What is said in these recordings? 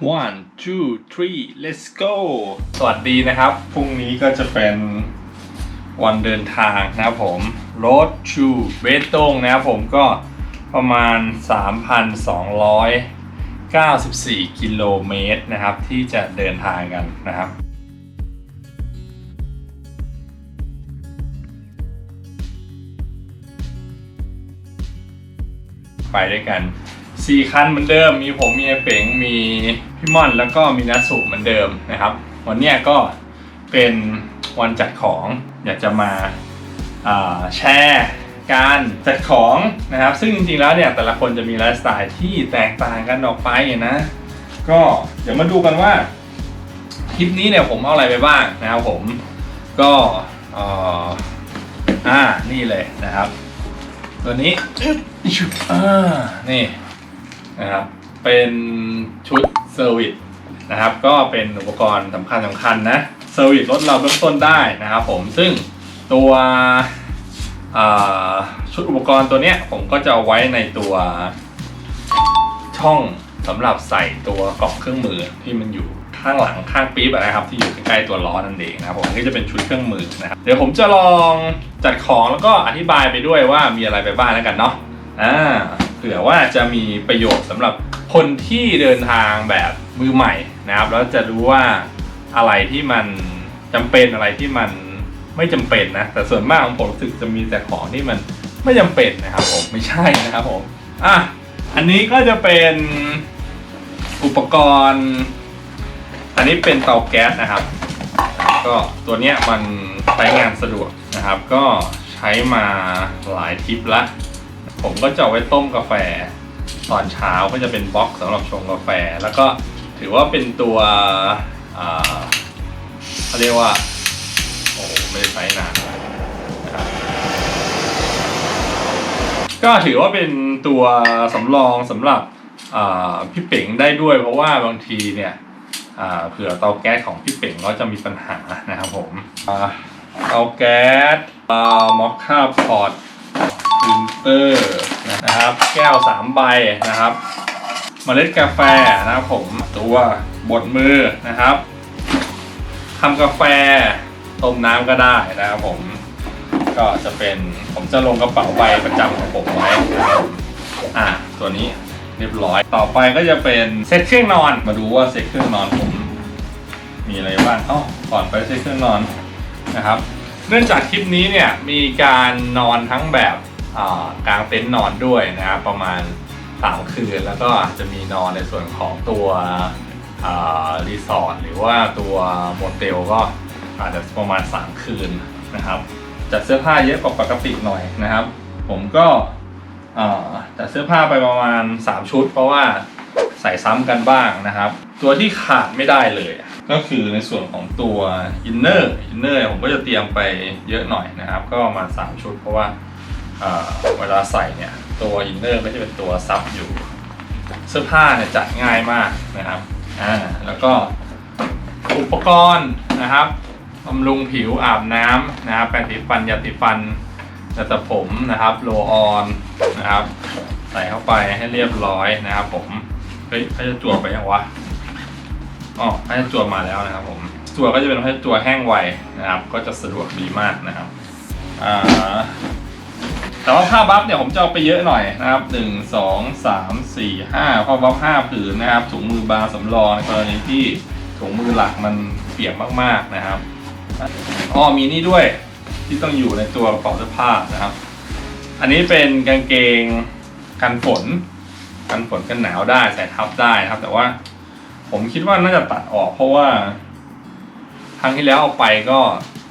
one two three let's go สวัสดีนะครับ พรุ่งนี้ก็จะเป็นวันเดินทางนะครับผม road to เบตงนะครับผมก็ประมาณ 3,294 กิโลเมตรนะครับ ที่จะเดินทางกันนะครับไปด้วยกัน 4คันเหมือนเดิม มีผมมีไอเป๋งมีพี่ม่อนแล้วก็มีนัสสุเหมือนเดิมนะครับ วันนี้ก็เป็นวันจัดของ อยากจะมาาแชร์การจัดของนะครับ ซึ่งจริงๆแล้วเนี่ยแต่ละคนจะมีไลฟ์สไตล์ที่แตกต่างกันออกไปนะ ก็เดี๋ยวมาดูกันว่าคลิปนี้เนี่ยผมเอาอะไรไปบ้างนะครับผมก็อ่านี่เลยนะครับ ตัวนี้อ่านี่ นะครับ เป็นชุดเซอร์วิสนะครับ ก็เป็นอุปกรณ์สำคัญสำคัญนะเซอร์วิสรถเราเบื้องต้นได้นะครับผมซึ่งตัวชุดอุปกรณ์ตัวเนี้ยผมก็จะเอาไว้ในตัวช่องสำหรับใส่ตัวกล่องเครื่องมือที่มันอยู่ข้างหลังข้างปี๊บนะครับ ที่อยู่ใกล้ๆตัวล้อนั่นเองนะครับผมนี่จะเป็นชุดเครื่องมือนะครับเดี๋ยวผมจะลองจัดของแล้วก็อธิบายไปด้วยว่ามีอะไรไปบ้างแล้วกันเนาะอ่า ผื่อว่าจะมีประโยชน์สำหรับคนที่เดินทางแบบมือใหม่นะครับแล้วจะรู้ว่าอะไรที่มันจำเป็นอะไรที่มันไม่จำเป็นนะแต่ส่วนมากของผมรู้สึกจะมีแต่ของที่มันไม่จำเป็นนะครับผมไม่ใช่นะครับผมอะอันนี้ก็จะเป็นอุปกรณ์ อันนี้เป็นเตาแก๊สนะครับ ก็ตัวเนี้ยมันใช้งานสะดวกนะครับ ก็ใช้มาหลายทริปละ ผมก็จะเอาไว้ต้มกาแฟ ตอนเช้าก็จะเป็นบล็อกสำหรับชงกาแฟ แล้วก็ถือว่าเป็นตัวอ่าเขาเรียกว่า โอ้ไม่ได้ใช้นานนะครับก็ถือว่าเป็นตัวสำรองสำหรับพี่เป๋งได้ด้วย เพราะว่าบางทีเนี่ยเผื่อเตาแก๊สของพี่เป๋งก็จะมีปัญหานะครับผมเตาแก๊สมอคค่าพอร์ต ฟิลเตอร์นะครับ แก้วสามใบนะครับเมล็ดกาแฟนะครับผมตัวบดมือนะครับทำกาแฟต้มน้ำก็ได้นะครับผม ก็จะเป็นผมจะลงกระเป๋าใบประจำของผมไว้อะตัวนี้เรียบร้อย ต่อไปก็จะเป็นเซ็ตเครื่องนอน มาดูว่าเซ็ตเครื่องนอนผม มีอะไรบ้างอ๋อก่อนไปเซ็ตเครื่องนอนนะครับ เนื่องจากคลิปนี้เนี่ยมีการนอนทั้งแบบ อ่างเต็นท์นอนด้วยนะครับประมาณ 3 คืน แล้วก็จะมีนอนในส่วนของตัวรีสอร์ทหรือว่าตัวโมเตลก็อาจจะประมาณ 3 คืนนะครับจัดเสื้อผ้าเยอะกว่าปกติหน่อยนะครับ ผมก็จัดเสื้อผ้าไปประมาณ 3 ชุด เพราะว่าใส่ซ้ำกันบ้างนะครับ ตัวที่ขาดไม่ได้เลย ก็คือในส่วนของตัวอินเนอร์อินเนอร์ผมก็จะเตรียมไปเยอะหน่อยนะครับ ก็ประมาณ 3 ชุดเพราะว่า เวลาใส่เนี่ยตัวอินเนอร์ก็จะเป็นตัวซับอยู่ เสื้อผ้าเนี่ยจัดง่ายมากนะครับอ่าแล้วก็อุปกรณ์นะครับบำรุงผิวอาบน้ำนะครับแปรงสีฟันยาสีฟันยาสระผมนะครับโลออนนะครับ ใส่เข้าไปให้เรียบร้อยนะครับผมเฮ้ยเขาจะจวไปยังวะอ๋อให้จั่วมาแล้วนะครับผมจั่วก็จะเป็นให้จั่วแห้งไวนะครับ ก็จะสะดวกดีมากนะครับอ่า แต่ว่าผ้าบัฟเนี่ยผมจะเอาไปเยอะหน่อยนะครับหนึ่งสองสามสี่ห้าผ้าบัฟห้าผืนนะครับถุงมือบาสำรองในกรณีที่ถุงมือหลักมันเปียกมากๆนะครับอ๋อมีนี่ด้วยที่ต้องอยู่ในตัวกระเป๋าเสื้อผ้านะครับ อันนี้เป็นกางเกงกันฝน กันฝนกันหนาวได้ใส่ทับได้นะครับ แต่ว่าผมคิดว่าน่าจะตัดออกเพราะว่าครั้งที่แล้วเอาไปก็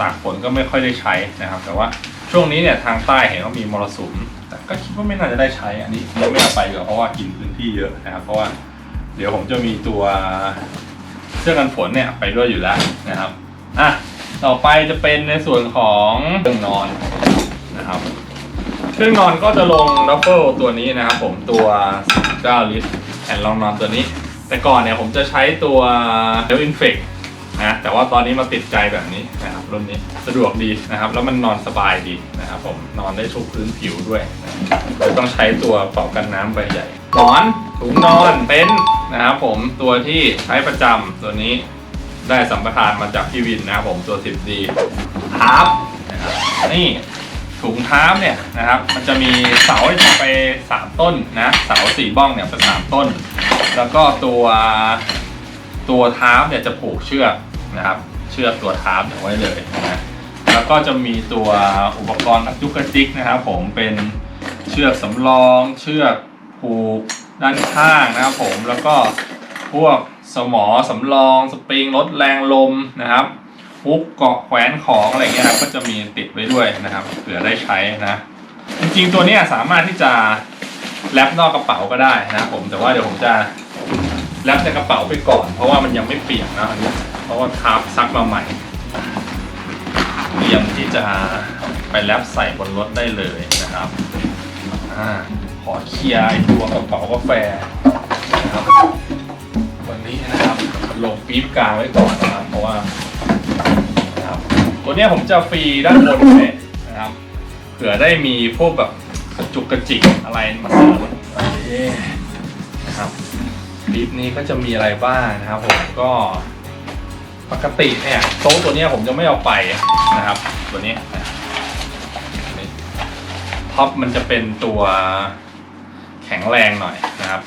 ตากฝนก็ไม่ค่อยได้ใช้นะครับ แต่ว่า ช่วงนี้เนี่ยทางใต้เห็นว่ามีมรสุมแต่ก็คิดว่าไม่น่าจะได้ใช้อันนี้ยังไม่เอาไปดีกว่อนเพราะว่ากินพื้นที่เยอะนะครับ เพราะว่าเดี๋ยวผมจะมีตัวเสื้อกันฝนเนี่ยไปด้วยอยู่แล้วนะครับอะต่อไปจะเป็นในส่วนของเครื่องนอนนะครับ เครื่องนอนก็จะลงดัฟเฟิลตัวนี้นะครับ ผมตัว9ลิตรแผ่นรองนอนตัวนี้ แต่ก่อนเนี่ยผมจะใช้ตัวเดลอินเฟก นะแต่ว่าตอนนี้มาติดใจแบบนี้นะครับรุ่นนี้สะดวกดีนะครับ แล้วมันนอนสบายดีนะครับผมนอนได้ทุกพื้นผิวด้วยนะเลยต้องใช้ตัวเป่ากันน้ำใบใหญ่หมอนถุงนอนเต็นท์นะครับผมตัวที่ใช้ประจำตัวนี้ได้สัมปทานมาจากพี่วินนะครับผมตัว 10D ทาร์ปนะครับนี่ถุงท้าเนี่ยนะครับ มันจะมีเสาให้ทำไป 3 ต้นนะเสาสี่บ้องเนี่ยเป็นสามต้น แล้วก็ตัวตัวท้าเนี่ยจะผูกเชือก นะครับ เชือกตัวทาร์ปเนี่ยไว้เลยนะแล้วก็จะมีตัวอุปกรณ์กระจุกกระจิกนะครับ ผมเป็นเชือกสำรอง เชือกผูกด้านข้างนะครับผมแล้วก็พวกสมอสำรอง สปริงลดแรงลมนะครับฮุกเกาะแขวนของอะไรเงี้ยครับก็จะมีติดไว้ด้วยนะครับเผื่อได้ใช้นะ จริงๆตัวนี้สามารถที่จะแรปนอกกระเป๋าก็ได้นะครับผมแต่ว่าเดี๋ยวผมจะแรปในกระเป๋าไปก่อน เพราะว่ามันยังไม่เปียกนะอันนี้ ราะว่าทาบซักมาใหม่เตรียมที่จะไปแรปใส่บนรถได้เลยนะครับอขอเคลียร์ไอตัวกระเป๋ากาแฟนะครับวันนี้นะครับลงปี๊บกลางไว้ก่อนนะครับ เพราะว่านะครับตัวนี้ผมจะฟรีด้านบนเลยนะครับเผื่อได้มีพวกแบบกระจุกกระจิกอะไรมาเสริมโอเคนะครับลิฟต์นี้ก็จะมีอะไรบ้างนะครับผมก็ ปกติเนี่ยโต๊ะตัวนี้ผมจะไม่เอาไปนะครับ ตัวนี้ท็อปมันจะเป็นตัวแข็งแรงหน่อยนะครับ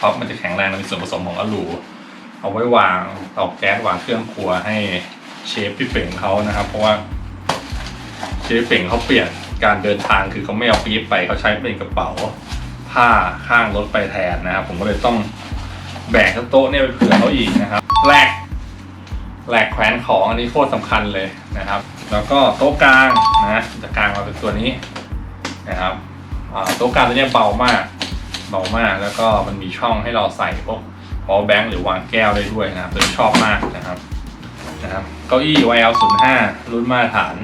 ท็อปมันจะแข็งแรงมันมีส่วนผสมของอลูเอาไว้วางเตาแก๊สวางเครื่องครัวให้เชฟพี่เป่งเขานะครับ เพราะว่าเชฟเป่งเขาเปลี่ยนการเดินทางคือเขาไม่เอาปี๊บไปเขาใช้เป็นกระเป๋าผ้าข้างรถไปแทนนะครับ ผมก็เลยต้องแบกทั้งโต๊ะเนี่ยไปเผื่อเขาอีกนะครับแลก แหลกแขวนของอันนี้โคตรสำคัญเลยนะครับ แล้วก็โต๊ะกลางนะจะกลางมาเป็นตัวนี้นะครับโต๊ะกลางตัวนี้เบามากเบามากแล้วก็มันมีช่องให้เราใส่พวกพอแบงค์หรือวางแก้วได้ด้วยนะครับเลยชอบมากนะครับนะครับเก้าอี้ YL05 รุ่นมาตรฐาน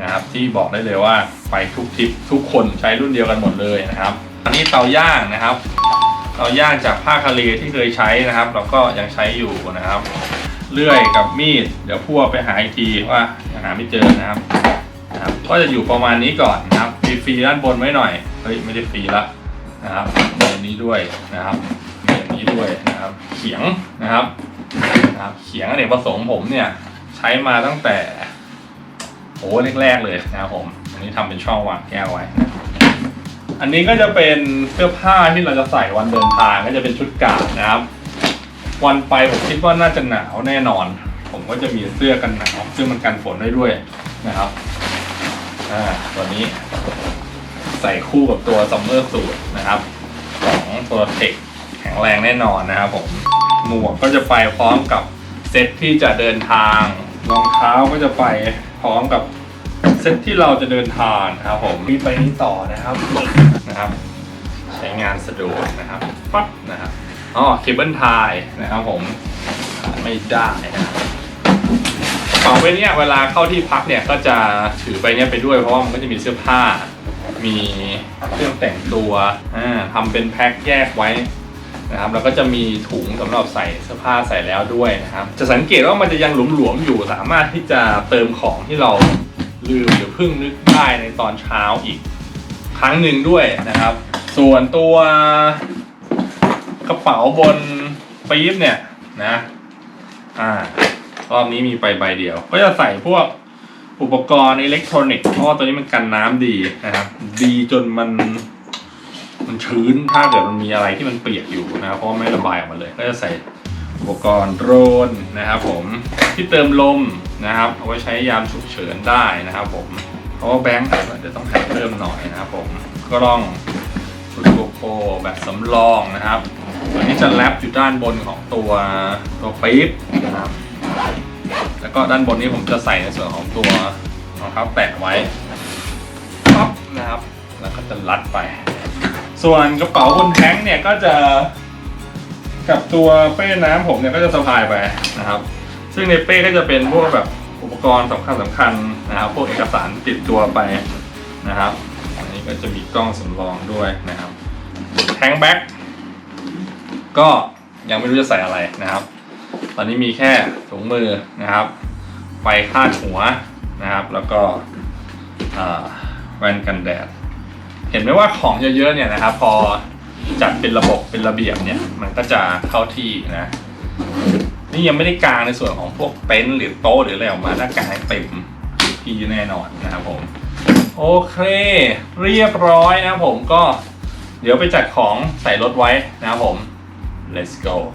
นะครับ ที่บอกได้เลยว่าไปทุกทริปทุกคนใช้รุ่นเดียวกันหมดเลยนะครับ อันนี้เตาย่างนะครับเตาย่างจากผ้าคาเลที่เคยใช้นะครับ เราก็ยังใช้อยู่นะครับ เลื่อยกับมีด เดี๋ยวพวไปหาอีกทีว่ายังหาไม่เจอนะครับนะครับ ก็จะอยู่ประมาณนี้ก่อนนะครับฟรีๆด้านบนไว้หน่อยเฮ้ยไม่ได้ฟรีละนะครับมีอันนี้ด้วยนะครับมีอันนี้ด้วยนะครับ เขียงนะครับนะครับ เขียงอเนกประสงค์ผมเนี่ยใช้มาตั้งแต่โอ้แรกๆเลยนะครับผมอันนี้ทำเป็นช่องวางแก้วไว้นะอันนี้ก็จะเป็นเสื้อผ้าที่เราจะใส่วันเดินทางก็จะเป็นชุดกาดนะครับ วันไปผมคิดว่าน่าจะหนาวแน่นอน ผมก็จะมีเสื้อกันหนาวซึ่งมันกันฝนได้ด้วยนะครับอ่าตัวนี้ ใส่คู่กับตัวซัมเมอร์สูทนะครับของตัวเทคแข็งแรงแน่นอนนะครับผมหมวกก็จะไปพร้อมกับเซ็ตที่จะเดินทางรองเท้าก็จะไปพร้อมกับเซ็ตที่เราจะเดินทางนะครับผมมีไปนี้ต่อนะครับนะครับ ใช้งานสะดวกนะครับปั๊บนะครับ อ๋อเคเบิลไทยนะครับผมไม่ได้นะกระเป๋าใบนี้เวลาเข้าที่พักเนี่ยก็จะถือไปเนี้ยไปด้วยเพราะว่ามันก็จะมีเสื้อผ้า มีเครื่องแต่งตัวอ่าทำเป็นแพ็คแยกไว้นะครับแล้วก็จะมีถุงสำหรับใส่เสื้อผ้าใส่แล้วด้วยนะครับ จะสังเกตว่ามันจะยังหลวมๆอยู่ สามารถที่จะเติมของที่เราลืมหรือเพิ่งนึกได้ในตอนเช้าอีกครั้งหนึ่งด้วยนะครับ ส่วนตัว กระเป๋าบนปี๊บเนี่ยนะ อ่ารอบนี้มีไปใบเดียว ก็จะใส่พวกอุปกรณ์อิเล็กทรอนิกส์เพราะว่าตัวนี้มันกันน้ำดีนะครับ ดีจนมัน มันชื้นถ้าเกิดมันมีอะไรที่มันเปียกอยู่นะครับเพราะไม่ระบายออกมาเลย ก็จะใส่อุปกรณ์โดรนนะครับผมที่เติมลมนะครับเอาไว้ใช้ยามฉุกเฉินได้นะครับผมเพราะว่าแบงค์เดี๋ยวต้องหาเพิ่มหน่อยนะครับผมกล้องฟุตโกโคแบบสำรองนะครับ ตัวนี้จะแรปอยู่ด้านบนของตัวตัวปี๊บนะครับ แล้วก็ด้านบนนี้ผมจะใส่ในส่วนของตัวรองเท้าแตะไว้ปั๊บนะครับ แล้วก็จะรัดไป ส่วนกระเป๋าบนแท้งเนี่ยก็จะกับตัวเป้น้ำผมเนี่ยก็จะสะพายไปนะครับ ซึ่งในเป้ก็จะเป็นพวกแบบอุปกรณ์สำคัญสำคัญนะครับ พวกเอกสารติดตัวไปนะครับ อันนี้ก็จะมีกล้องสำรองด้วยนะครับ แท้งแบ็ค ก็ยังไม่รู้จะใส่อะไรนะครับ ตอนนี้มีแค่ถุงมือนะครับ ไฟคาดหัวนะครับ แล้วก็แว่นกันแดด เห็นไหมว่าของเยอะๆเนี่ยนะครับ พอจัดเป็นระบบเป็นระเบียบเนี่ย มันก็จะเข้าที่นะ นี่ยังไม่ได้กางในส่วนของพวกเต็นท์หรือโต๊ะหรืออะไรออกมาถ้ากางเต็มที่แน่นอนนะครับผม โอเค เรียบร้อยนะครับผมก็เดี๋ยวไปจัดของใส่รถไว้นะครับผม let's go